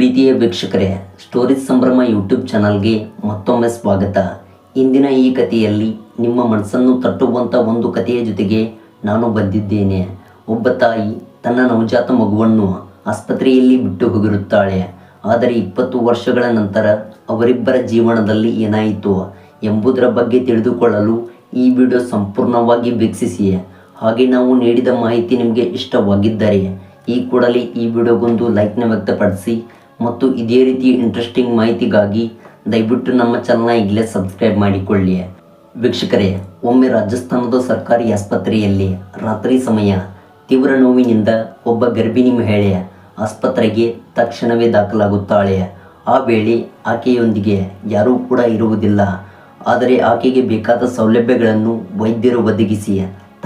ಪ್ರೀತಿಯ ವೀಕ್ಷಕರೇ ಸ್ಟೋರೀಸ್ ಸಂಭ್ರಮ ಯೂಟ್ಯೂಬ್ ಚಾನಲ್ಗೆ ಮತ್ತೊಮ್ಮೆ ಸ್ವಾಗತ. ಇಂದಿನ ಈ ಕಥೆಯಲ್ಲಿ ನಿಮ್ಮ ಮನಸ್ಸನ್ನು ತಟ್ಟುವಂಥ ಒಂದು ಕಥೆಯ ಜೊತೆಗೆ ನಾನು ಬಂದಿದ್ದೇನೆ. ಒಬ್ಬ ತಾಯಿ ತನ್ನ ನವಜಾತ ಮಗುವನ್ನು ಆಸ್ಪತ್ರೆಯಲ್ಲಿ ಬಿಟ್ಟು ಹೋಗಿರುತ್ತಾಳೆ. ಆದರೆ ಇಪ್ಪತ್ತು ವರ್ಷಗಳ ನಂತರ ಅವರಿಬ್ಬರ ಜೀವನದಲ್ಲಿ ಏನಾಯಿತು ಎಂಬುದರ ಬಗ್ಗೆ ತಿಳಿದುಕೊಳ್ಳಲು ಈ ವಿಡಿಯೋ ಸಂಪೂರ್ಣವಾಗಿ ವೀಕ್ಷಿಸಿ. ಹಾಗೆ ನಾವು ನೀಡಿದ ಮಾಹಿತಿ ನಿಮಗೆ ಇಷ್ಟವಾಗಿದ್ದರೆ, ಈ ಕೂಡಲೇ ಈ ವಿಡಿಯೋಗೊಂದು ಲೈಕ್ನ ವ್ಯಕ್ತಪಡಿಸಿ ಮತ್ತು ಇದೇ ರೀತಿ ಇಂಟ್ರೆಸ್ಟಿಂಗ್ ಮಾಹಿತಿಗಾಗಿ ದಯವಿಟ್ಟು ನಮ್ಮ ಚಾನಲ್ನ ಈಗಲೇ ಸಬ್ಸ್ಕ್ರೈಬ್ ಮಾಡಿಕೊಳ್ಳಿ. ವೀಕ್ಷಕರೇ, ಒಮ್ಮೆ ರಾಜಸ್ಥಾನದ ಸರ್ಕಾರಿ ಆಸ್ಪತ್ರೆಯಲ್ಲಿ ರಾತ್ರಿ ಸಮಯ ತೀವ್ರ ನೋವಿನಿಂದ ಒಬ್ಬ ಗರ್ಭಿಣಿ ಮಹಿಳೆ ಆಸ್ಪತ್ರೆಗೆ ತಕ್ಷಣವೇ ದಾಖಲಾಗುತ್ತಾಳೆ. ಆ ವೇಳೆ ಆಕೆಯೊಂದಿಗೆ ಯಾರೂ ಕೂಡ ಇರುವುದಿಲ್ಲ. ಆದರೆ ಆಕೆಗೆ ಬೇಕಾದ ಸೌಲಭ್ಯಗಳನ್ನು ವೈದ್ಯರು ಒದಗಿಸಿ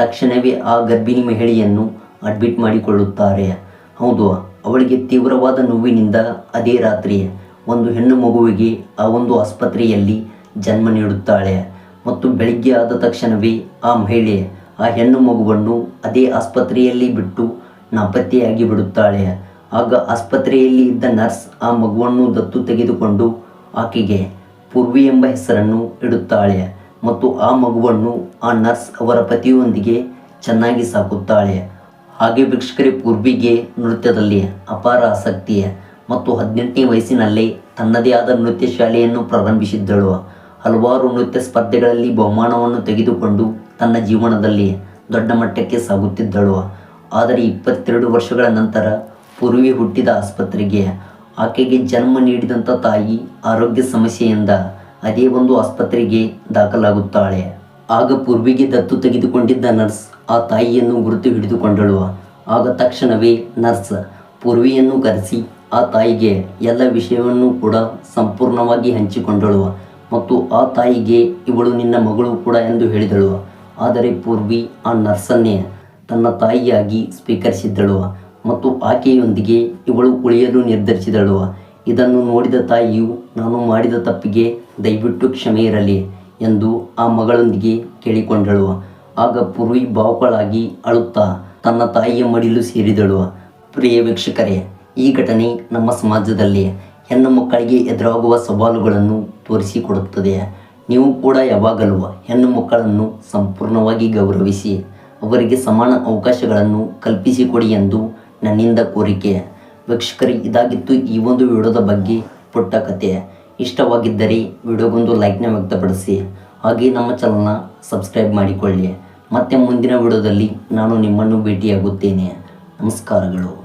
ತಕ್ಷಣವೇ ಆ ಗರ್ಭಿಣಿ ಮಹಿಳೆಯನ್ನು ಅಡ್ಮಿಟ್ ಮಾಡಿಕೊಳ್ಳುತ್ತಾರೆ. ಹೌದು ಅವಳಿಗೆ ತೀವ್ರವಾದ ನೋವಿನಿಂದ ಅದೇ ರಾತ್ರಿ ಒಂದು ಹೆಣ್ಣು ಮಗುವಿಗೆ ಆ ಒಂದು ಆಸ್ಪತ್ರೆಯಲ್ಲಿ ಜನ್ಮ ನೀಡುತ್ತಾಳೆ. ಮತ್ತು ಬೆಳಿಗ್ಗೆ ಆದ ತಕ್ಷಣವೇ ಆ ಮಹಿಳೆ ಆ ಹೆಣ್ಣು ಮಗುವನ್ನು ಅದೇ ಆಸ್ಪತ್ರೆಯಲ್ಲಿ ಬಿಟ್ಟು ನಾಪತ್ತೆಯಾಗಿ ಬಿಡುತ್ತಾಳೆ. ಆಗ ಆಸ್ಪತ್ರೆಯಲ್ಲಿ ಇದ್ದ ನರ್ಸ್ ಆ ಮಗುವನ್ನು ದತ್ತು ತೆಗೆದುಕೊಂಡು ಆಕೆಗೆ ಪೂರ್ವಿ ಎಂಬ ಹೆಸರನ್ನು ಇಡುತ್ತಾಳೆ ಮತ್ತು ಆ ಮಗುವನ್ನು ಆ ನರ್ಸ್ ಅವರ ಪತಿಯೊಂದಿಗೆ ಚೆನ್ನಾಗಿ ಸಾಕುತ್ತಾಳೆ. ಹಾಗೆ ವೀಕ್ಷಕರೇ ಪೂರ್ವಿಗೆ ನೃತ್ಯದಲ್ಲಿ ಅಪಾರ ಆಸಕ್ತಿ ಮತ್ತು ಹದಿನೆಂಟನೇ ವಯಸ್ಸಿನಲ್ಲೇ ತನ್ನದೇ ಆದ ನೃತ್ಯ ಶಾಲೆಯನ್ನು ಪ್ರಾರಂಭಿಸಿದ್ದಳು. ಹಲವಾರು ನೃತ್ಯ ಸ್ಪರ್ಧೆಗಳಲ್ಲಿ ಬಹುಮಾನವನ್ನು ತೆಗೆದುಕೊಂಡು ತನ್ನ ಜೀವನದಲ್ಲಿ ದೊಡ್ಡ ಮಟ್ಟಕ್ಕೆ ಸಾಗುತ್ತಿದ್ದಳು. ಆದರೆ ಇಪ್ಪತ್ತೆರಡು ವರ್ಷಗಳ ನಂತರ ಪೂರ್ವಿ ಹುಟ್ಟಿದ ಆಸ್ಪತ್ರೆಗೆ ಆಕೆಗೆ ಜನ್ಮ ನೀಡಿದಂಥ ತಾಯಿ ಆರೋಗ್ಯ ಸಮಸ್ಯೆಯಿಂದ ಅದೇ ಒಂದು ಆಸ್ಪತ್ರೆಗೆ ದಾಖಲಾಗುತ್ತಾಳೆ. ಆಗ ಪೂರ್ವಿಗೆ ದತ್ತು ತೆಗೆದುಕೊಂಡಿದ್ದ ನರ್ಸ್ ಆ ತಾಯಿಯನ್ನು ಗುರುತು ಹಿಡಿದುಕೊಂಡಳು. ಆಗ ತಕ್ಷಣವೇ ನರ್ಸ್ ಪೂರ್ವಿಯನ್ನು ಕರೆಸಿ ಆ ತಾಯಿಗೆ ಎಲ್ಲ ವಿಷಯವನ್ನು ಕೂಡ ಸಂಪೂರ್ಣವಾಗಿ ಹಂಚಿಕೊಂಡಳು ಮತ್ತು ಆ ತಾಯಿಗೆ ಇವಳು ನಿನ್ನ ಮಗಳು ಕೂಡ ಎಂದು ಹೇಳಿದಳು. ಆದರೆ ಪೂರ್ವಿ ಆ ನರ್ಸನ್ನೇ ತನ್ನ ತಾಯಿಯಾಗಿ ಸ್ವೀಕರಿಸಿದ್ದಳು ಮತ್ತು ಆಕೆಯೊಂದಿಗೆ ಇವಳು ಉಳಿಯಲು ನಿರ್ಧರಿಸಿದಳು. ಇದನ್ನು ನೋಡಿದ ತಾಯಿಯು, ನಾನು ಮಾಡಿದ ತಪ್ಪಿಗೆ ದಯವಿಟ್ಟು ಕ್ಷಮೆ ಇರಲಿ. ಎಂದು ಆ ಮಗಳೊಂದಿಗೆ ಕೇಳಿಕೊಂಡಳು. ಆಗ ಪೂರ್ವಿ ಭಾವುಕಳಾಗಿ ಅಳುತ್ತಾ ತನ್ನ ತಾಯಿಯ ಮಡಿಲು ಸೇರಿದಳು. ಪ್ರಿಯ ವೀಕ್ಷಕರೇ, ಈ ಘಟನೆ ನಮ್ಮ ಸಮಾಜದಲ್ಲಿ. ಹೆಣ್ಣು ಮಕ್ಕಳಿಗೆ ಎದುರಾಗುವ ಸವಾಲುಗಳನ್ನು ತೋರಿಸಿಕೊಡುತ್ತದೆ. ನೀವು ಕೂಡ ಯಾವಾಗಲೂ ಹೆಣ್ಣು ಮಕ್ಕಳನ್ನು ಸಂಪೂರ್ಣವಾಗಿ ಗೌರವಿಸಿ, ಅವರಿಗೆ ಸಮಾನ ಅವಕಾಶಗಳನ್ನು ಕಲ್ಪಿಸಿಕೊಡಿ ಎಂದು ನನ್ನಿಂದ ಕೋರಿಕೆ. ವೀಕ್ಷಕರಿಗೆ ಇದಾಗಿತ್ತು ಈ ಒಂದು ವಿಡಿಯೋದ ಬಗ್ಗೆ ಪುಟ್ಟ ಕತೆ. ಇಷ್ಟವಾಗಿದ್ದರೆ ವಿಡಿಯೋಗೊಂದು ಲೈಕ್ನ ವ್ಯಕ್ತಪಡಿಸಿ ಹಾಗೆ ನಮ್ಮ ಚಾನಲ್ನ ಸಬ್ಸ್ಕ್ರೈಬ್ ಮಾಡಿಕೊಳ್ಳಿ. ಮತ್ತೆ ಮುಂದಿನ ವಿಡಿಯೋದಲ್ಲಿ ನಾನು ನಿಮ್ಮನ್ನು ಭೇಟಿಯಾಗುತ್ತೇನೆ. ನಮಸ್ಕಾರಗಳು.